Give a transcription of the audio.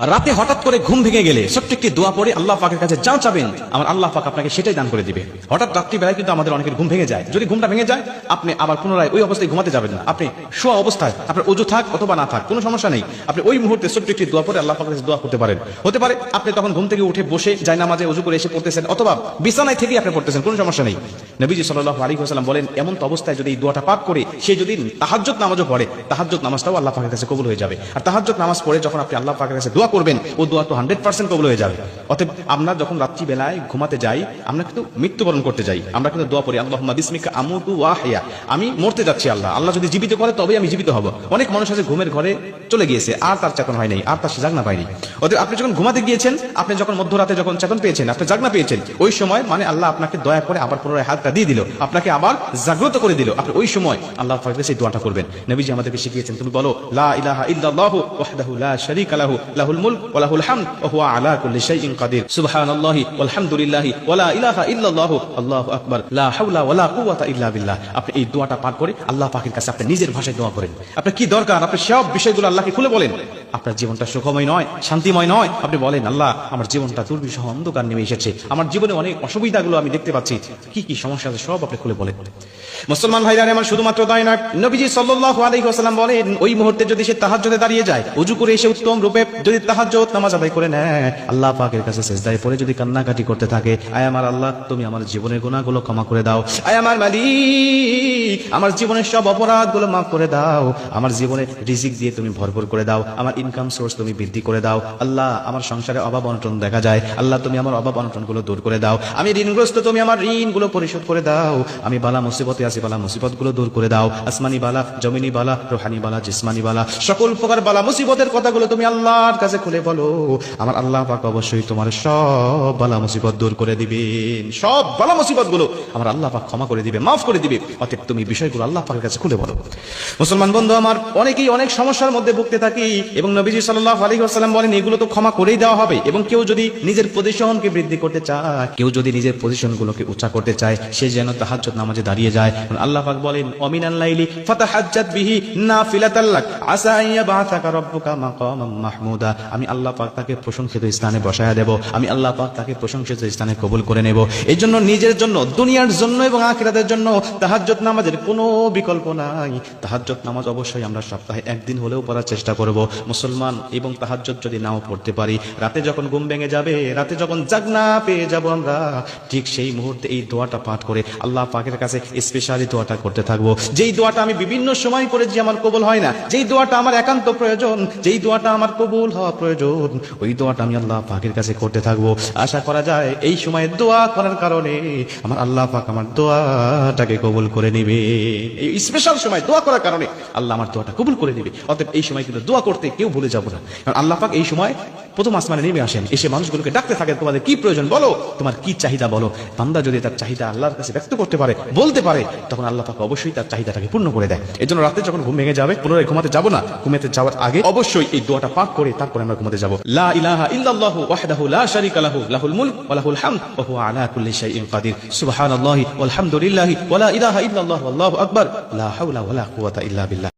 রাতে হঠাৎ করে ঘুম ভেঙে গেলে ছোট্ট একটি দোয়া পড়ে আল্লাহ পাকের কাছে যা চাবেন, আমার আল্লাহ পাক আপনাকে সেটাই দান করে দিবে হঠাৎ রাত্রিবেলায় কিন্তু আমাদের অনেকের ঘুম ভেঙে যায়। যদি ঘুমটা ভেঙে যায়, আপনি আবার পুনরায় ওই অবস্থায় ঘুমাতে যাবেন না। আপনি শোয়া অবস্থায়, আপনার অজু থাক অথবা না থাক, কোনো সমস্যা নেই। আপনি ওই মুহূর্তে ছোট্ট একটি দোয়া পড়ে আল্লাহ পাকের কাছে দোয়া করতে পারেন। হতে পারে আপনি তখন ঘুম থেকে উঠে বসে যায় নামাজে অজু করে এসে পড়তেছেন, অথবা বিছানায় থেকে আপনি পড়তেছেন, কোনো সমস্যা নেই। নবীজি সাল্লাহ আলী হাসালাম বলেন, এমন অবস্থায় যদি এই দোয়াটা পাঠ করে, সে যদি তাহাজ্জত নামাজও পড়ে তাহাজ্জত নামাজটাও আল্লাহ পাকের কাছে কবুল হয়ে যাবে। আর তাহাজ্জত নামাজ পড়ে যখন আপনি আল্লাহ পাকের কাছে দোয়া করবেন, ও দোয়া তো হান্ড্রেড পার্সেন্ট কবুল হয়ে যাবে। অতএব আমরা যখন রাত্রিবেলায় ঘুমাতে যাই, আমরা কিন্তু মৃত্যুবরণ করতে যাই। আমরা কিন্তু দোয়া পড়ি আল্লাহ বিসমিকা আমুতু ওয়াহিয়া। আমি মরতে যাচ্ছি, আল্লাহ। আল্লাহ যদি জীবিত করে, তবেই আমি জীবিত হব। অনেক মানুষ আছে ঘুমের ঘরে চলে গিয়েছে, আর তার চেতন হয় নাই, আর তার সে জাগনা পায়নি। অতএব আপনি যখন ঘুমাতে গিয়েছেন, আপনি যখন মধ্যরাতে যখন চেতন পেয়েছেন, আপনি জাগনা পেয়েছেন, ওই সময় মানে আল্লাহ আপনাকে দয়া করে আবার পুনরায় হাতটা দিয়ে দিল, আপনাকে আবার জাগ্রত করে দিল। আপনি ওই সময় আল্লাহ পাকের সেই দোয়াটা করবেন। নবীজি আমাদেরকে শিখিয়েছেন, তুমি বলো, লা ইলাহা ইল্লাল্লাহু ওয়াহদাহু লা শারীকা লাহু, লাহুল আপনার জীবনটা সুখময় নয়, শান্তিময় নয়। আপনি বলেন, আল্লাহ, আমার জীবনটা দুর্বিষহ অন্ধকার নেমে এসেছে। আমার জীবনে অনেক অসুবিধাগুলো আমি দেখতে পাচ্ছি। কি কি সমস্যা আছে সব আপনি খুলে বলেন। মুসলমান ভাইরা, আমার শুধুমাত্র তাই না নবীজি বলেন, ওই মুহূর্তে যদি সে তাহাজ্জুদে দাঁড়িয়ে যায়, উজু করে এসে উত্তম রূপে যদি তাহাজ্জুদ নামাজ আদায় করে নেয়। আল্লাহ পাকের কাছে সেজদায় পড়ে যদি কান্নাকাটি করতে থাকে, আয় আমার আল্লাহ, তুমি আমার জীবনের গুনাহগুলো ক্ষমা করে দাও। আয় আমার মালিক, আমার জীবনের সব অপরাধগুলো মাফ করে দাও। আমার জীবনে রিজিক দিয়ে তুমি ভরপুর করে দাও। আমার ইনকাম সোর্স তুমি বৃদ্ধি করে দাও। আল্লাহ, আমার সংসারে অভাব অনটন দেখা যায়। আল্লাহ, তুমি আমার অভাব অনটনগুলো দূর করে দাও। আমি ঋণগ্রস্ত, তুমি আমার ঋণগুলো পরিশোধ করে দাও। আমি বালা মুসিবতে আছি, বালা মুসিবতগুলো দূর করে দাও। আসমানি বালা, জমিনি বালা, রোহানি বালা, জিসমানি বালা। সকল প্রকার বালা মুসিবতের কথাগুলো তুমি আল্লাহর কাছে খুলে বলো, আমার আল্লাহ পাক অবশ্যই তোমার সব বালা মুসিবত দূর করে দিবেন। সব বালা মুসিবতগুলো আমার আল্লাহ পাক ক্ষমা করে দিবে, মাফ করে দিবে। অতএব তুমি বিষয়গুলো আল্লাহ পাকের কাছে খুলে বলো। মুসলমান বন্ধু, আমার অনেকেই অনেক সমস্যার মধ্যে ভুগতে থাকি এবং নবীজি সাল্লাল্লাহু আলাইহি ওয়াসাল্লাম বলেন, এগুলো তো ক্ষমা করেই দেওয়া হবে। এবং কেউ যদি নিজের পজিশনকে বৃদ্ধি করতে চায়, কেউ যদি নিজের পজিশনগুলোকে উঁচা করতে চায়, সে যেন তাহাজ্জুদ নামাজে দাঁড়িয়ে যায়। আল্লাহ পাক বলেন, অমিনাল লাইলি ফাতাহাজ্জাত বিহি নাফিলাতাল লাক, আসা আইয়া বাআসাকা রাব্বুকা মাকামাম মাহমুদা। আমি আল্লাহ পাক তাকে প্রশংসিত স্থানে বসায়া দেব। আমি আল্লাহ পাক তাকে প্রশংসিত স্থানে কবুল করে নেব। এই জন্য নিজের জন্য, দুনিয়ার জন্য এবং আখিরাতের জন্য তাহাজ্জুদ নামাজের কোনো বিকল্প নাই। তাহাজ্জুদ নামাজ অবশ্যই আমরা সপ্তাহে একদিন হলেও পড়ার চেষ্টা করব। মুসলমান এবং তাহাজ্জুদ যদি নাও পড়তে পারি, রাতে যখন ঘুম ভেঙে যাবে, রাতে যখন জাগনা পেয়ে যাব আমরা, ঠিক সেই মুহূর্তে এই দোয়াটা পাঠ করে আল্লাহ পাকের কাছে স্পেশালি দোয়াটা করতে থাকব। যেই দোয়াটা আমি বিভিন্ন সময় করেছি আমার কবুল হয় না, যেই দোয়াটা আমার একান্ত প্রয়োজন, যেই দোয়াটা আমার কবুল হওয়া প্রয়োজন। ওই দোয়াটা আমি আল্লাহ পাকের কাছে করতে থাকব। আশা করা যায় এই সময় দোয়া করার কারণে আমার আল্লাহ পাক আমার দোয়াটাকে কবুল করে নিবে। এই স্পেশাল সময় দোয়া করার কারণে আল্লাহ আমার দোয়াটা কবুল করে নিবে। অতএব এই সময় কিন্তু দোয়া করতে কেউ ভুলে যাব না। কারণ আল্লাহ পাক এই সময় প্রথম আসমানে নেমে আসেন। এসে মানুষগুলোকে ডাকতে থাকে, তোমাদের কি প্রয়োজন বলো? তোমার কি চাহিদা বলো? বান্দা যদি তার চাহিদা আল্লাহর কাছে ব্যক্ত করতে পারে, বলতে পারে, তখন আল্লাহ পাক অবশ্যই তার চাহিদাটাকে পূর্ণ করে দেয়। এই জন্য রাতে যখন ঘুম ভেঙে যাবে, পুনরায় ঘুমাতে যাব না। ঘুমাতে যাওয়ার আগে অবশ্যই এই দোয়াটা পাঠ করে তারপরে আমরা ঘুমাতে যাব। আল্লাহু আকবার। ইল্লা বিল্লাহ।